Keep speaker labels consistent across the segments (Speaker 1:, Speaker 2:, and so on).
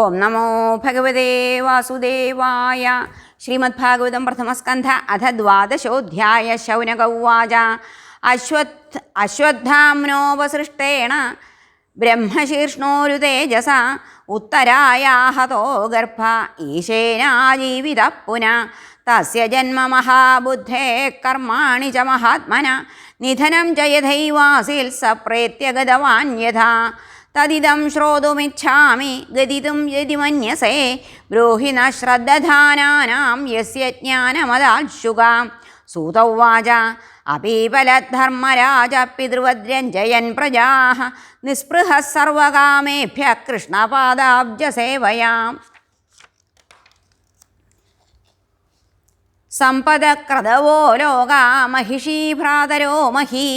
Speaker 1: ഓം നമോ ഭഗവതേ വാസുദേവായ. ശ്രീമദ്ഭാഗവതം പ്രഥമസ്കന്ധ അഥ ദ്വാദശോധ്യായ ശൗനകൗവാച. അശ്വത് അശ്വത്ഥാംനോപസൃഷ്ടേണ ബ്രഹ്മശീർഷ്ണോരു തേജസ ഉത്തരായാഹതോ ഗർഭ ഈശേനാജീവിത പുന. തസ്യ ജന്മ മഹാബുദ്ധേ കർമാണി ച മഹാത്മന. നിധനം ച യഥൈവാസിൽ സപ്രേത്യഗതവാൻ യഥാ തദിദം ശ്രോതുമിച്ഛാമി ഗതിതും യതി മന്യസേ. ബ്രൂഹി ന ശ്രദ്ധധാനാനാം യസ്യ ജ്ഞാനമദാശുകാം സൂതൗവാച അപീപലധർമ്മരാജ പിതൃവദ്രഞ്ജയൻ പ്രജാ നിസ്പൃഹ സർവകാമേഭ്യ കൃഷ്ണപാദാബ്ജസേവയാം. സമ്പദക്രതവോ ലോക മഹിഷീഭ്രാതരോ മഹി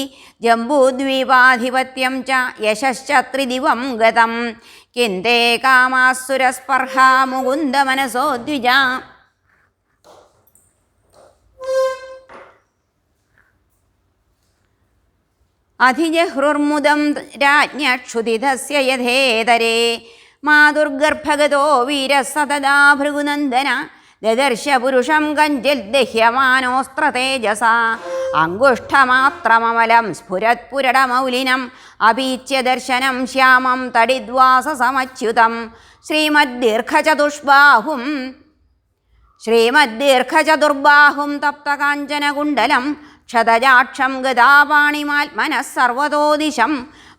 Speaker 1: ജംബൂദ്വീപാധിപത്യം ച യശശ്ചത്രിദിവം ഗതം. കിന്തേ കാമാസുരസ്പർഹ മുകുന്ദ മനസോ ദ്വിജ. അധിജഹൃർമുദം രാജ്ഞക്ഷുതിധസ്യ യഥേതരേ. മാതുർഗർഭഗതോ വീരസതദാ ഭൃഗുനന്ദന ദദർശ പുരുഷം ദഹ്യമാനോസ്ത്ര ദഹ്യമാനോസ്ത്രതേജസ അങ്കുഷ്ഠമാത്രമമലം സ്ഫുരത്പുരടമൗലിനം അപീച്യ ദർശനം ശ്യാമം തടിദ്വാസമച്യുതം ശ്രീമദ്ദീർഘചതുഷ്ബാഹും ശ്രീമദ്ദീർഘചതുർബാഹും തപ്തകാഞ്ചനകുണ്ടലം ക്ഷതജാക്ഷം ഗതാപാണിമാത്മനഃ സർവതോ ദിശം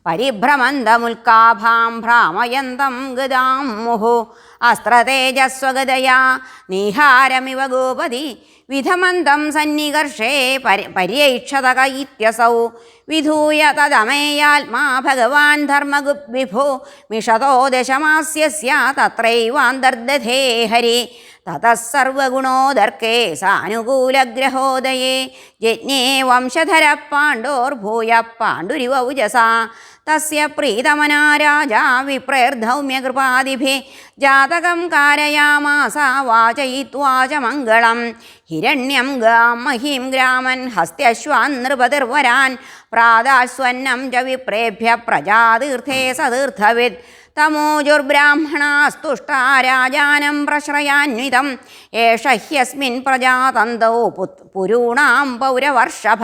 Speaker 1: പരിഭ്രമന്തമുൽക്കാഭാം ഭ്രാമയന്തം ഗതാം മുഹു. അസ്ത്രതേജസ്വഗതയാ നീഹാരമിവ ഗോപതി. വിധമന്തം സന്നികർഷേ പരി പര്യൈക്ഷതക ഇത്യസൗ. വിധൂയ തദമേയാത്മാ ഭഗവാൻ ധർമ്മഗുവിഭോ മിഷതോ ദശമാസ്യസ്യ തത്രൈവാന്തർദധേ ഹരി. തതസർവഗുണോദർക്കേ സാനുകൂലഗ്രഹോദയേ. ജജ്ഞേ വംശധര പാണ്ഡോർഭൂയ പാണ്ഡുരിവ ഉജസ തസ്യ പ്രീതമനാ രാജാ വിപ്രേർധൗമ്യകൃപാദിഭി ജാതകം കാരയാമാസ വാചയിത്വാച മംഗളം ഹിരണ്യം ഗാം മഹീം ഗ്രാമൻ ഹസ്ത്യശ്വാൻ നൃപതിർവരാൻ. പ്രാതാസ്വന്നം ച വിപ്രേഭ്യ പ്രജാതീർത്ഥേ സതീർത്ഥവിത് തമോജുർബ്രാഹ്മണാസ്തുഷ്ടാ രാജാനം പ്രശ്രയാന്വിതം. ഏഷ ഹ്യസ്മിൻ പ്രജാതന്തൗ പുരൂണാം പൗരവർഷഭ.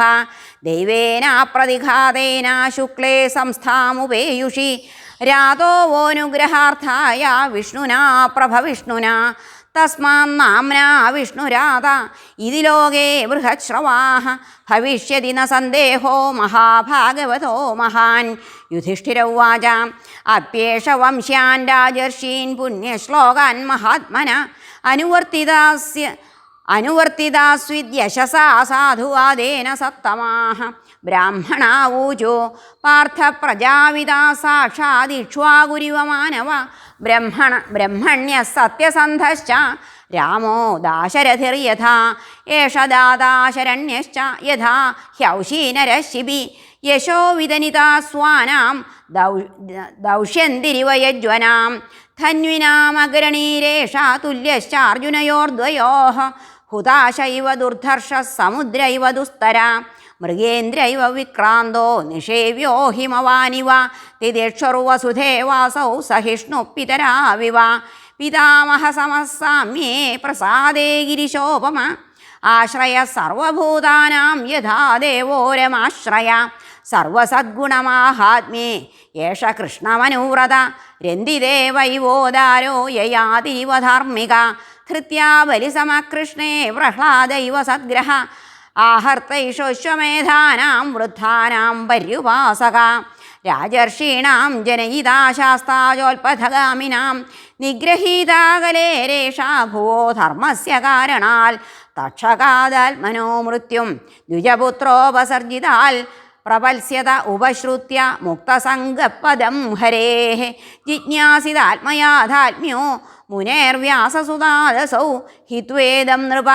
Speaker 1: ദൈവേന പ്രതിഘാതേന ശുക്ലേ സംസ്ഥാമുപേയുഷി. രാതോ വോനുഗ്രഹാർത്ഥായ വിഷ്ണുനാ പ്രഭവിഷ്ണുനാ. തസ്മാന്നാംനാ വിഷ്ണുരാധ ഇതി ലോകേ ബൃഹശ്രവാഹ. ഭവിഷ്യതി ന സന്ദേഹോ മഹാഭാഗവതോ മഹാൻ. യുധിഷ്ഠിര ഉവാച അപ്യേഷ വംശ്യാൻ രാജർഷീൻ പുണ്യശ്ലോകാൻ മഹാത്മന. അനുവർത്തിതാസ്യ അനുവർത്തിതാസ്വിദ്യശസാ സാധുവാദേന സത്തമാഹ ബ്രാഹ്മണാവൂചോ പാർത്ഥ പ്രജാവിതാ സാക്ഷാദിക്ഷ്വാകുരിവ മാനവ ബ്രഹ്മണ ബ്രഹ്മണ്യ സത്യസന്ധശ്ച രാമോ ദാശരഥിർയഥാ ഏഷ ദാതാശരണ്യശ്ച യഥാ ഹ്യൗശീനരശിബി യശോ വിതനിതാ സ്വാനാം ദൗ ദൗഷ്യന്തിരിവ യജ്വനാം ധന്വിനാമഗ്രണീരേഷ തുല്യശ്ചാർജുനയോർദ്വയോ ഹുതാശ ഇവ ദുർധർഷ സമുദ്ര ഇവ ദുസ്തര മൃഗേന്ദ്ര ഇവ വിക്രാന്തോ നിഷേവ്യോ ഹിമവാനിവ തിദിക്ഷുർവസുധേവാസൗ സഹിഷ്ണു പിതരാവിവ. പിതാമഹ സമസാമ്യേ പ്രസാദേ ഗിരിശോപമ. ആശ്രയ സർവഭൂതാനാം യഥാ ദേവോരമാശ്രയ. സർവസദ്ഗുണമാഹാത്മ്യേ ഏഷ കൃഷ്ണമനുവ്രത. രന്തിദേവൈവോദാരോ യയാതിരിവ ധാർമ്മിക. ധൃത്യാ ബലിസമകൃഷ്ണേ പ്രഹ്ലാദൈവ സദ്ഗ്രഹ. ആഹർത്തൈഷോശ്വമേധാനാം വൃദ്ധാനാം പര്യുപാസക. രാജർഷീണാം ജനയിതാശാസ്താജോൽപഥഗാമിനാം നിഗ്രഹീതാകലേരേഷാ ഭുവോ ധർമ്മസ്യ കാരണാൽ തക്ഷകാതാൽ മൃത്യും ദ്വിജപുത്രോപസർജിതാൽ പ്രപത്സ്യത ഉപശ്രുത്യ മുക്തസംഗപദം ഹരേ. ജിജ്ഞാസിതാത്മയാധാത്മ്യോ മുനേർവ്യാസസുതാദസൗ ഹിത്വേദം നൃപ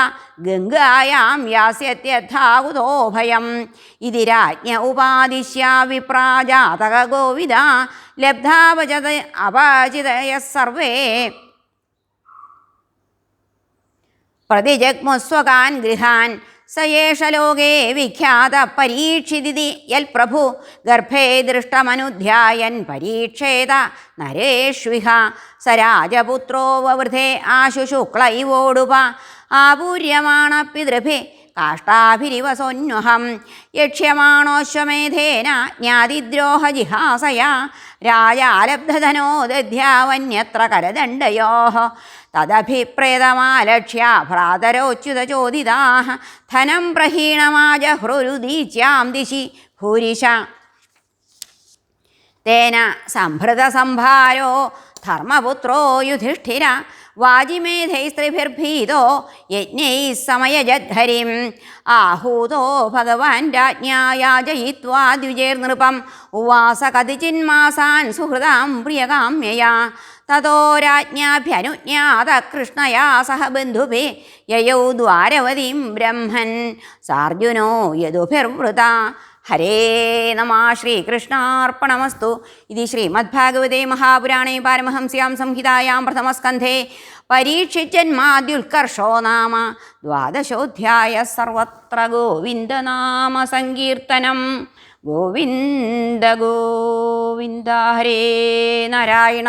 Speaker 1: ഗംഗായാം യാസ്യത്യഥാകുതോ ഭയം. ഇതി രാജ്ഞ ഉപാദിശ്യ വിപ്രാജാതക ഗോവിദ ലബ്ധാവചത അപാചിതയ സർവേ. പ്രതിജഗ്മസ്വകാൻ ഗൃഹാൻ സയേഷ ലോകേ വിഖ്യാത പരീക്ഷിതി യൽ പ്രഭു. ഗർഭേ ദൃഷ്ടമനുധ്യായൻ പരീക്ഷേത നരേഷ്വിഹ. സ രാജപുത്രോ വവൃധേ ആശു ശുക്ലൈവോടുപ ആപൂര്യമാണ പിതൃഭി കാഷ്ടാഭിരിവസോന്വഹം. യക്ഷ്യമാണോശ്വമേധേന ജ്ഞാതിദ്രോഹജിഹാസയാ രാജാലബ്ധനോ ദധ്യാവന്യത്ര കരദണ്ഡയോ. തദഭിപ്രേതമാലക്ഷ്യ ഭ്രാതരോച്യുതചോദിതാ. ധനം പ്രഹീണമാജഹ്രുരുദീച്യാം ദിശി ഭൂരിശ. തേന സംഭൃതസംഭാരോ ധർമ്മപുത്രോ യുധിഷ്ഠിര വാജിമേധൈസ്ത്രിഭിർഭീതോ യജ്ഞൈ സമയജദ്ധരിം ആഹൂതോ ഭഗവാൻ രാജ്ഞായാജയിത്വാ ദ്വിജേർനൃപം. ഉവാസ കതിചിന്മാസാൻ സുഹൃതാം പ്രിയകാമ്യയാ. തതോ രാജ്ഞാഭ്യനുജ്ഞാത കൃഷ്ണയാ സഹ ബന്ധുഭി യയൗ ദ്വാരവതീം ബ്രഹ്മൻ. സാർജുനോ യദുഭിർവൃത. ഹരേ നമ ശ്രീകൃഷ്ണാർപ്പണമസ്തു. ഇത് ശ്രീമദ്ഭാഗവതേ മഹാപുരാണേ പാരമഹംസ്യാം സംഹിതായാം പ്രഥമസ്കന്ധേ. പരീക്ഷിച്ചന്മാദ്യുൽക്കർഷോ നാമ. ദ്വാദശോധ്യായ സർവത്ര ഗോവിന്ദനാമ സങ്കീർത്തനം. ഗോവിന്ദ ഗോവിന്ദ ഹരേ നാരായണ.